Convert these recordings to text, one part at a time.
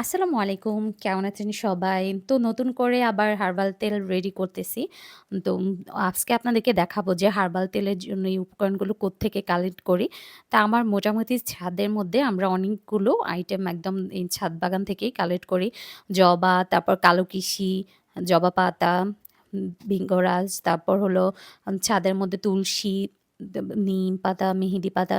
আসসালামু আলাইকুম। কেমন আছেন সবাই? তো নতুন করে আবার হার্বাল তেল রেডি করতেছি। তো আজকে আপনাদেরকে দেখাবো যে হার্বাল তেলের জন্য এই উপকরণগুলো কোত্থেকে কালেক্ট করি। তা আমার মোটামুটি ছাদের মধ্যে আমরা অনেকগুলো আইটেম একদম এই ছাদ বাগান থেকেই কালেক্ট করি। জবা, তারপর কালো কিশি, জবা পাতা, ভিঙ্গরাজ, তারপর হলো ছাদের মধ্যে তুলসী, নিম পাতা, মেহেদি পাতা,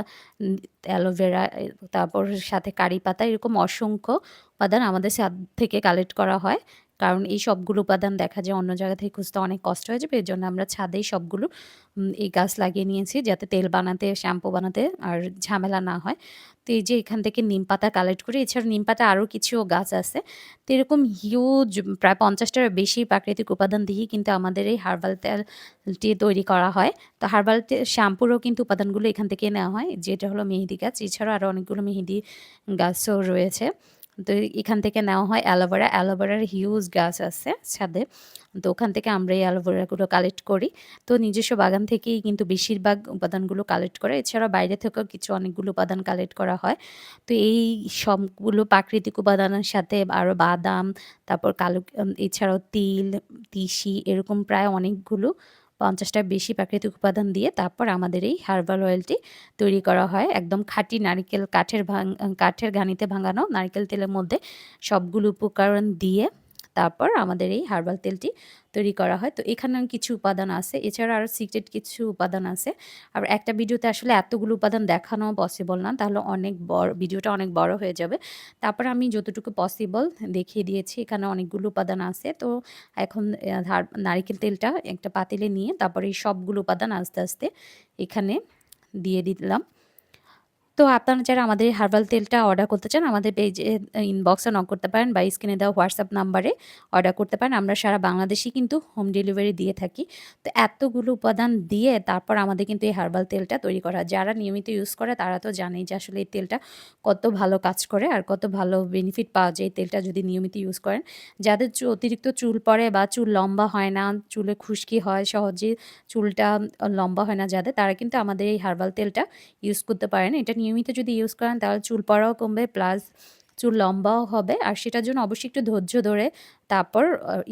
অ্যালোভেরা, তারপর সাথে কারি পাতা এরকম অসংখ্য উপাদান আমাদের ছাদ থেকে কালেক্ট করা হয়। কারণ এই সবগুলো উপাদান দেখা যায় অন্য জায়গা থেকে খুঁজতে অনেক কষ্ট হয়ে যাবে। এর জন্য আমরা ছাদেই সবগুলো এই গাছ লাগিয়ে নিয়েছি যাতে তেল বানাতে, শ্যাম্পু বানাতে আর ঝামেলা না হয়। তো এই যে এখান থেকে নিম পাতা কালেক্ট করি। এছাড়া নিম পাতা আরও কিছু গাছ আছে। তো এরকম হিউজ প্রায় পঞ্চাশটার বেশি প্রাকৃতিক উপাদান দিয়েই কিন্তু আমাদের এই হার্বাল তেলটি তৈরি করা হয়। তো হার্বাল তে শ্যাম্পুরও কিন্তু উপাদানগুলো এখান থেকে নেওয়া হয়। যেটা হলো মেহেদি গাছ। এছাড়াও আরও অনেকগুলো মেহেদি গাছও রয়েছে। তো এখান থেকে নেওয়া হয় অ্যালোভেরা। অ্যালোভেরার হিউজ গাছ আছে ছাদে। তো ওখান থেকে আমরা এই অ্যালোভেরাগুলো কালেক্ট করি। তো নিজস্ব বাগান থেকেই কিন্তু বেশিরভাগ উপাদানগুলো কালেক্ট করে। এছাড়াও বাইরে থেকেও কিছু অনেকগুলো উপাদান কালেক্ট করা হয়। তো এই সবগুলো প্রাকৃতিক উপাদানের সাথে আরও বাদাম, তারপর কালো এছাড়াও তিল, তিসি এরকম প্রায় অনেকগুলো ৫০ টার বেশি প্রাকৃতিক উপাদান দিয়ে তারপর আমাদের এই হার্বাল অয়েলটি তৈরি করা হয়। একদম খাঁটি নারিকেল কাঠের ভাঙ, কাঠের ঘানিতে ভাঙানো নারিকেল তেলের মধ্যে সবগুলো উপকরণ দিয়ে তারপর আমাদের এই হার্বাল তেলটি তৈরি করা হয়। তো এখানে কিছু উপাদান আছে। এছাড়া আরও সিক্রেট কিছু উপাদান আছে। আর একটা ভিডিওতে আসলে এতগুলো উপাদান দেখানো পসিবল না। তাহলে অনেক বড় ভিডিওটা অনেক বড় হয়ে যাবে। তারপর আমি যতটুকু পসিবল দেখিয়ে দিয়েছি। এখানে অনেকগুলো উপাদান আছে। তো এখন নারিকেল তেলটা একটা পাতিলে নিয়ে তারপরে এই সবগুলো উপাদান আস্তে, আস্তে এখানে দিয়ে দিলাম। তো আপনারা যারা আমাদের হার্বাল তেলটা অর্ডার করতে চান আমাদের পেজে ইনবক্সে নক করতে পারেন বা স্ক্রিনে দেওয়া হোয়াটসঅ্যাপ নাম্বারে অর্ডার করতে পারেন। আমরা সারা বাংলাদেশেই কিন্তু হোম ডেলিভারি দিয়ে থাকি। তো এতগুলো উপাদান দিয়ে তারপর আমাদের কিন্তু এই হার্বাল তেলটা তৈরি করা। যারা নিয়মিত ইউজ করে তারা তো জানেই যে আসলে এই তেলটা কত ভালো কাজ করে আর কত ভালো বেনিফিট পাওয়া যায় এই তেলটা যদি নিয়মিত ইউজ করেন। যাদের অতিরিক্ত চুল পড়ে বা চুল লম্বা হয় না, চুলে খুশকি হয় সহজে চুলটা লম্বা হয় না যাদের তারা কিন্তু আমাদের এই হার্বাল তেলটা ইউজ করতে পারেন। এটা নিয়মিত যদি ইউজ করেন, তাহলে চুল পড়াও কমবে প্লাস চুল লম্বাও হবে। আর সেটার জন্য অবশ্যই একটু ধৈর্য ধরে তারপর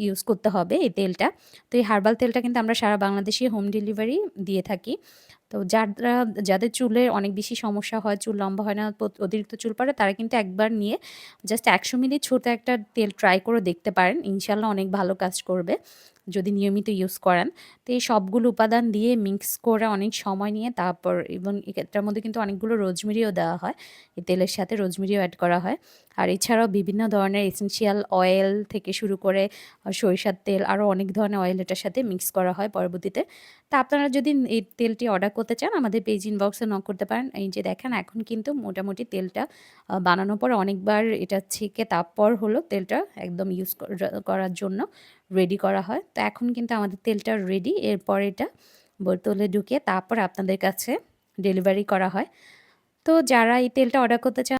ইউজ করতে হবে এই তেলটা। তো এই হার্বাল তেলটা কিন্তু আমরা সারা বাংলাদেশে হোম ডেলিভারি দিয়ে থাকি। তো যারা যাদের চুলে অনেক বেশি সমস্যা হয়, চুল লম্বা হয় না, অতিরিক্ত চুল পড়ে তারা কিন্তু একবার নিয়ে জাস্ট ১০০ মিলি ছোটো একটা তেল ট্রাই করে দেখতে পারেন। ইনশাল্লাহ অনেক ভালো কাজ করবে যদি নিয়মিত ইউজ করেন। তো এই সবগুলো উপাদান দিয়ে মিক্স করে অনেক সময় নিয়ে তারপর এবং এটার মধ্যে কিন্তু অনেকগুলো রোজমেরিও দেওয়া হয়। এই তেলের সাথে রোজমেরিও অ্যাড করা হয়। আর এছাড়াও বিভিন্ন ধরনের এসেনশিয়াল অয়েল থেকে শুরু করে সরিষার তেল আরও অনেক ধরনের অয়েল এটার সাথে মিক্স করা হয় পরবর্তীতে। তা আপনারা যদি এই তেলটি অর্ডার করতে চান, আমাদের পেজ ইনবক্সে নক করতে পারেন। এই যে দেখেন, এখন কিন্তু মোটামুটি তেলটা বানানোর পর অনেকবার এটা ছেঁকে তারপর হলো তেলটা একদম ইউজ করার জন্য রেডি করা হয়। তো এখন কিন্তু আমাদের তেলটা রেডি। এরপর এটা বোতলে ঢুকিয়ে তারপর আপনাদের কাছে ডেলিভারি করা হয়। তো যারা এই তেলটা অর্ডার করতে চান